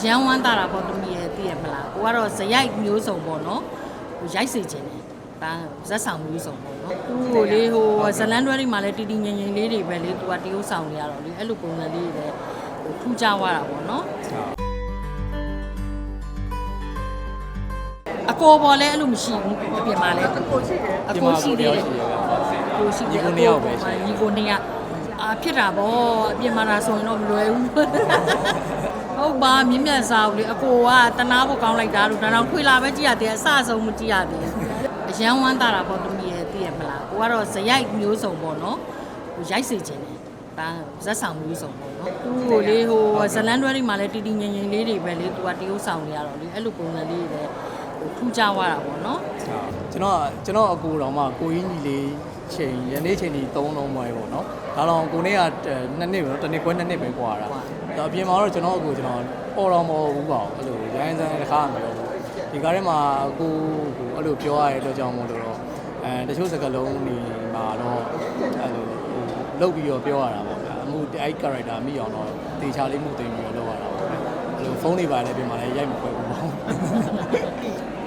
အရန်ဝမ်းတာတာပေါ့သမီးရဲ့သိရမလားကိုကတော့ဇရိုက်မျိုးစုံပေါ့နော်ဟိုရိုက်စေခြင်းတယ်ဒါဇက်ဆောင်မျိုးစုံပေါ့နော်သူ့ကိုလေဟိုဇလန်တွဲတွေမှာလည်းတီတီငင်ငင်လေးတွေပဲလေသူကတရုပ်ဆောင်နေရတော့လေအဲ့လိုပုံစံလေးတွေဟိုထူးခြားသွားတာပေါ့နော်အကောပေါ်လည်းအဲ့လိုမရှိဘူးအပြင်မှာလည်းအကိုရှိတယ်အကိုရှိတယ်ကိုရှိတယ်ညီကိုနှစ်ယောက်ပဲရှိတယ်ညီကိုနှစ်ယောက်အာဖြစ်တာဗောအပြင်မှာလာဆိုရင်တော့မလွယ်ဘူး ဟုတ်ပါမြင့်မြတ်စားဘူးလေအကိုကတနာဖို့ကောင်းလိုက်တာလို့ဒါတော့ထွေလာပဲကြည့်ရသေးတယ်အစအဆုံးမကြည့်ရသေးဘူးအရန်ဝမ်းတာတာပေါ့သမီးရဲ့သိရမလားကိုကတော့ဇရိုက်မျိုးစုံပေါ့နော်ဟိုရိုက်စေခြင်းတယ်ဒါဇက်ဆောင်မျိုးစုံပေါ့နော်သူ့ကိုလေဟိုဇလန်တွဲတွေမှာလည်းတီတီငင်ငင်လေးတွေပဲလေသူကတရုပ်ဆောင်နေရတော့လေအဲ့လိုပုံစံလေးတွေဟိုထူးခြားသွားတာပေါ့နော်ကျွန်တော်ကျွန်တော်အကူတော်မှကိုကြီးညီလေး ချိန်ယနေ့ချိန်ဒီ၃လုံးပွဲပေါ့နော်ဒါတော့ကိုနေ့ကနှစ်နှစ်ပဲနော်တစ်နှစ်ခွဲနှစ်နှစ်ပဲကွာတာဒါအပြင်မှာတော့ကျွန်တော်အခုကျွန်တော်အော်တော်မဟုတ်ဘူးပါအောင်အဲ့လိုရိုင်းစမ်းတစ်ခါမပြောဘူးဒီကားထဲမှာကိုကိုအဲ့လိုပြောရတဲ့အတွက်ကြောင့်မို့လို့တော့အဲတချို့စကားလုံးတွေမှာတော့အဲ့လိုလုတ်ပြီးတော့ပြောရတာပေါ့ဗျာအမှုအဲ့ character မိအောင်တော့တေချာလေးမှုတင်ပြီးတော့လုပ်ရတာပေါ့အဲ့လိုဖုန်းတွေပါလည်းပြင်မှာလည်းရိုက်မခွဲဘူးပေါ့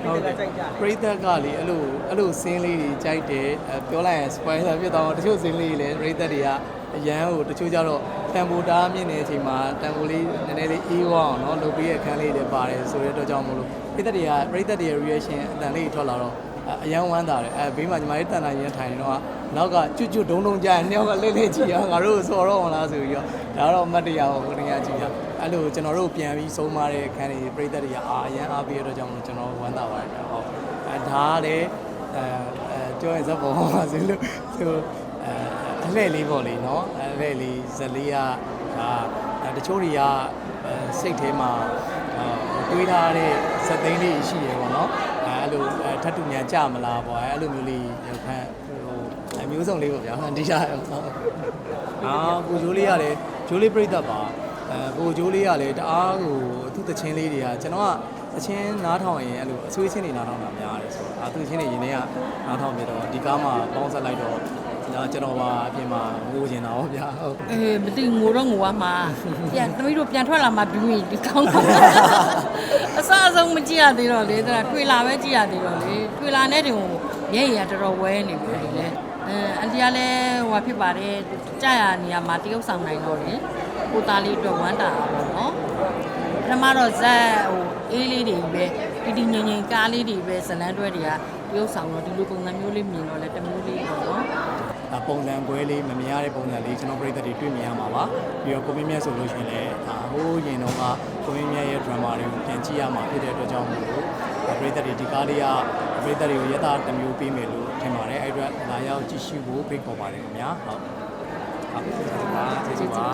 ဟုတ်တယ်ပရိသတ်ကလေအဲ့လိုအဲ့လိုစင်းလေးတွေကြိုက်တယ်ပြောလိုက်ရင် spoiler ဖြစ်သွားတော့တချို့စင်းလေးတွေလည်းပရိသတ်တွေကအရန်ကိုတချို့ကြတော့တန်ဖိုတားမြင့်နေတဲ့အချိန်မှာတန်ဖိုလေးနည်းနည်းလေးအေးဝအောင်နော်လုပ်ပြီးရခန်းလေးတွေပါတယ်ဆိုတဲ့အတွက်ကြောင့်မလို့ပရိသတ်တွေကပရိသတ်တွေရဲ့ reaction အတန်လေးထွက်လာတော့ အရန်ဝမ်းတာတယ်အဲဘေးမှာညီမလေးတန်တာရင်ထိုင်တော့နောက်ကကျွတ်ကျွတ်ဒုံဒုံကြာနှစ်ယောက်ကလှည့်လှည့်ကြည့်ရငါတို့စော်တော့မလားဆိုပြီးတော့ဒါတော့အမတ်တရားကိုကိုနေရာကြည့်ရအဲ့လိုကျွန်တော်တို့ပြန်ပြီးဆုံးမတဲ့အခန်းတွေပရိသတ်တွေကအာအရန်အားပေးရတဲ့အတွက်ကြောင့်မို့ကျွန်တော်ဝမ်းသာပါတယ်ဟုတ်အဲဒါကလည်းအဲအဲပြောရင်ဇက်ပေါ်မှာဆိုလို့ဆိုအဲအလှည့်လေးပေါ့လေနော်အလှည့်လေးဇက်လေးကဒါတချို့တွေကစိတ်ထဲမှာ တွေးထားတဲ့ဇက်သိန်းလေးရှိရပေါ့နော်အဲအဲ့လိုထပ်တူညာကြမလားပေါ့အဲ့လိုမျိုးလေးရောက်ခန့်ဟိုအမျိုးစုံလေးပေါ့ဗျာဒီရှာဟုတ်အာကိုဂျိုးလေးကလည်းဂျိုးလေးပြိတ္တပါအဲကိုဂျိုးလေးကလည်းတအားကိုသူ့တချင်းလေးတွေကကျွန်တော်ကတချင်းနားထောင်ရင်အဲ့လိုအဆွေးချင်းတွေနားထောင်တာများတယ်ဆိုတော့အဲသူချင်းတွေရင်းနေကနားထောင်ပြီးတော့ဒီကားမှာပေါင်းဆက်လိုက်တော့ ကျွန်တော်ကျွန်တော်ပါအပြင်မှာငိုချင်တာပေါ့ဗျာဟုတ်အေးမသိငိုတော့ငိုရမှာပြန်သမီးတို့ပြန်ထွက်လာမှပြီးရင်ဒီကောင်းတာအစအဆုံးမကြည့်ရသေးတော့လေဒါထွေလာပဲကြည့်ရသေးတော့လေထွေလာနဲ့တင်ရဲရတော်တော်ဝဲနေပြီလေအဲအန်တီကလည်းဟိုဖြစ်ပါတယ်ကြာရနေရာမှာတရုပ်ဆောင်နိုင်တော့လေကိုသားလေးအတွက်ဝမ်းတာပါတော့ပထမတော့ဇက်ဟိုအေးလေးတွေပဲတီတီငင်ငင်ကားလေးတွေပဲဇလန်းတွဲတွေကတရုပ်ဆောင်တော့ဒီလိုပုံစံမျိုးလေးမြင်တော့လဲတမျိုးလေးပေါ့နော် ဒါပုံစံကွဲလေးမမြင်ရတဲ့ပုံစံလေးကျွန်တော်ပြည်သက်တွေတွေ့မြင်ရမှာပါပြီးတော့ကိုမင်းမြတ်ဆိုလို့ရှိရင်လည်းဒါဟိုးရင်တော့ကကိုမင်းမြတ်ရဲ့ drama တွေကိုပြန်ကြည့်ရမှာဖြစ်တဲ့အတွက်ကြောင့်မို့လို့ပြည်သက်တွေဒီကားလေးကပြည်သက်တွေကိုရတာတစ်မျိုးပေးမယ်လို့ထင်ပါတယ်အဲ့အတွက်လာရောက်ကြည့်ရှုဖို့ဖိတ်ခေါ်ပါတယ်ခင်ဗျာဟုတ်ဟုတ်ကျေးဇူးပါကျေးဇူးပါ